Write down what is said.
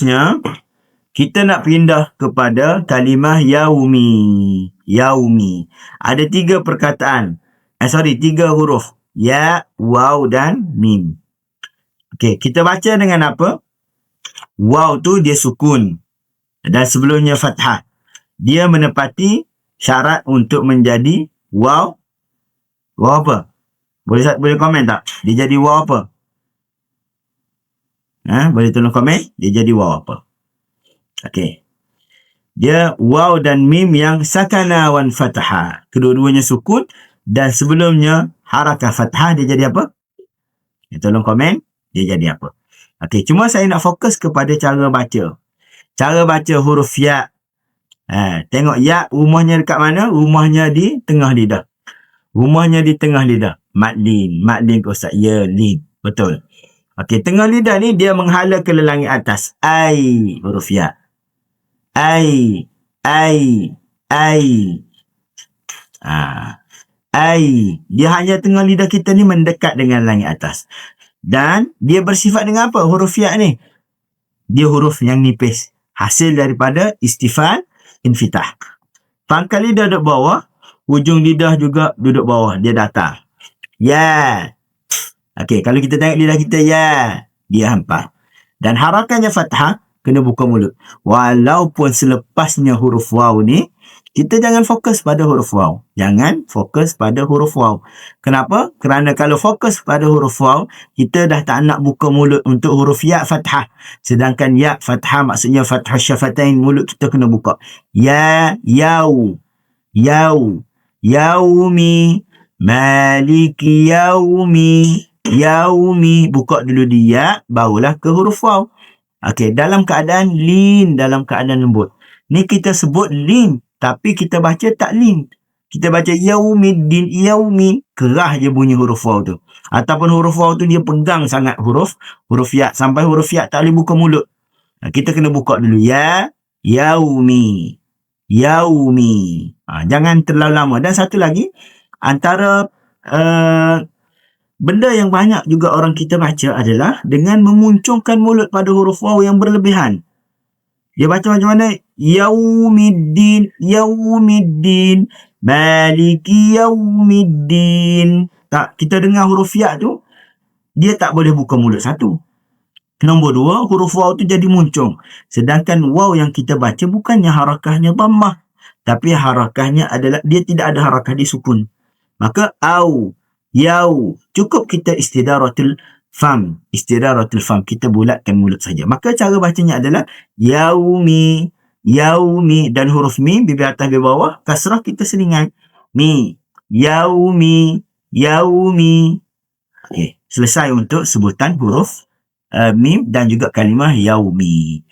seterusnya, kita nak pindah kepada kalimah yaumi. Yaumi. Ada tiga perkataan. Eh, sorry, tiga huruf. Ya, waw dan mim. Okey, kita baca dengan apa? Waw tu dia sukun. Dan sebelumnya fathah. Dia menepati syarat untuk menjadi waw. Waw apa? Boleh boleh komen tak? Dia jadi waw apa? Ha, boleh tolong komen? Dia jadi waw apa? Okey. Dia waw dan mim yang sakana wan fathah. Kedua-duanya sukun dan sebelumnya harakah fathah dia jadi apa? Ya, tolong komen. Dia jadi apa? Okey, cuma saya nak fokus kepada cara baca. Cara baca huruf ya. Ha, tengok ya rumahnya dekat mana? Rumahnya di tengah lidah. Rumahnya di tengah lidah. Madlin. Madlin ke Ustaz? Ya, lin. Betul. Okey, tengah lidah ni dia menghala ke lelangit atas. Ai huruf ya. Ai. Ai. Ai. Ah. Ai. Dia hanya tengah lidah kita ni mendekat dengan langit atas. Dan dia bersifat dengan apa huruf ya ni? Dia huruf yang nipis. Hasil daripada istifal infitah. Pangkal lidah duduk bawah. Ujung lidah juga duduk bawah. Dia datar. Ya. Okey, kalau kita tengok lidah kita, ya. Dia hampa. Dan harakannya fathah, kena buka mulut. Walaupun selepasnya huruf waw ni, kita jangan fokus pada huruf waw. Jangan fokus pada huruf waw. Kenapa? Kerana kalau fokus pada huruf waw, kita dah tak nak buka mulut untuk huruf ya fathah. Sedangkan ya fathah maksudnya fathah syafatain, mulut kita kena buka. Ya, yau, yau, yaumi, maliki yaumi yaumi buka dulu dia barulah ke huruf waw. Okey dalam keadaan lin dalam keadaan lembut. Ni kita sebut lin tapi kita baca tak lin. Kita baca yaumiddin yaumi kerah je bunyi huruf waw tu. Ataupun huruf waw tu dia pegang sangat huruf huruf ya sampai huruf ya tak boleh buka mulut. Kita kena buka dulu ya yaumi yaumi. Ha, jangan terlalu lama. Dan satu lagi antara uh, Benda yang banyak juga orang kita baca adalah dengan memuncungkan mulut pada huruf waw yang berlebihan. Dia baca macam mana? Yaumiddin, Yaumiddin, Maliki Yaumiddin. Tak, kita dengar huruf ya tu, dia tak boleh buka mulut satu. Nombor dua, huruf waw tu jadi muncung. Sedangkan waw yang kita baca bukannya harakahnya dhammah. Tapi harakahnya adalah, dia tidak ada harakah di sukun. Maka, au, Yau. Cukup kita istidaratul fam. Istidaratul fam. Kita bulatkan mulut saja. Maka cara bacanya adalah yaumi. Yaumi. Dan huruf mi. Bibir atas bibir bawah. Kasrah kita selingan. Mi. Yaumi. Yaumi. Okay. Selesai untuk sebutan huruf uh, mim dan juga kalimah yaumi.